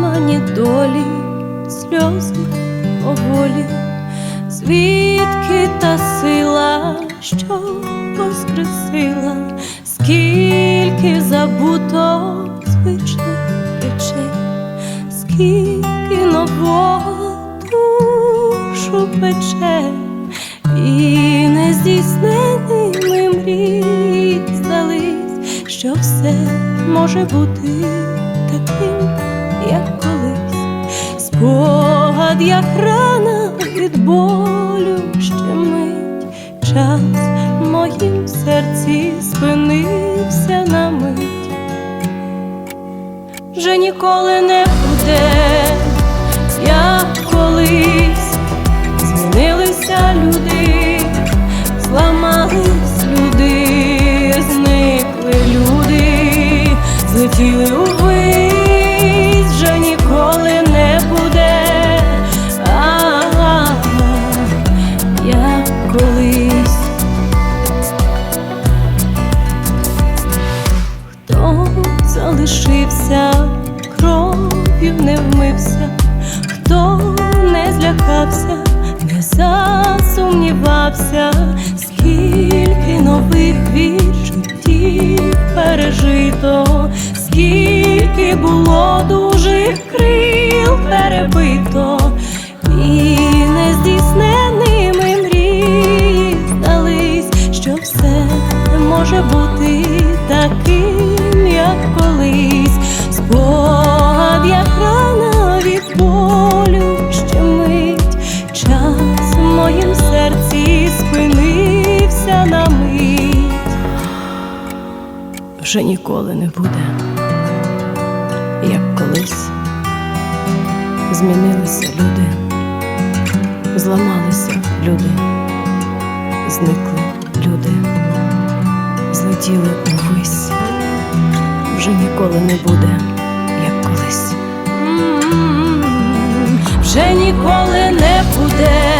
мені долі, сльози поволі, звідки та сила, що воскресила, скільки забуто звичних речей, скільки нового душу пече? І не нездійсненими мрій здались, що все може бути як колись, спогад, як рана від болю щемить, час в моїм серці спинився на мить, вже ніколи не буде, як колись, змінилися люди, зламались люди, зникли люди, злетіли увись, залишився, кров'ю не вмився, хто не злякався, не засумнівався, скільки нових відчуттів пережито, скільки було дужих крил перебито, вже ніколи не буде, як колись змінилися люди, зламалися люди, зникли люди злетіли увись, вже ніколи не буде, як колись. Вже ніколи не буде,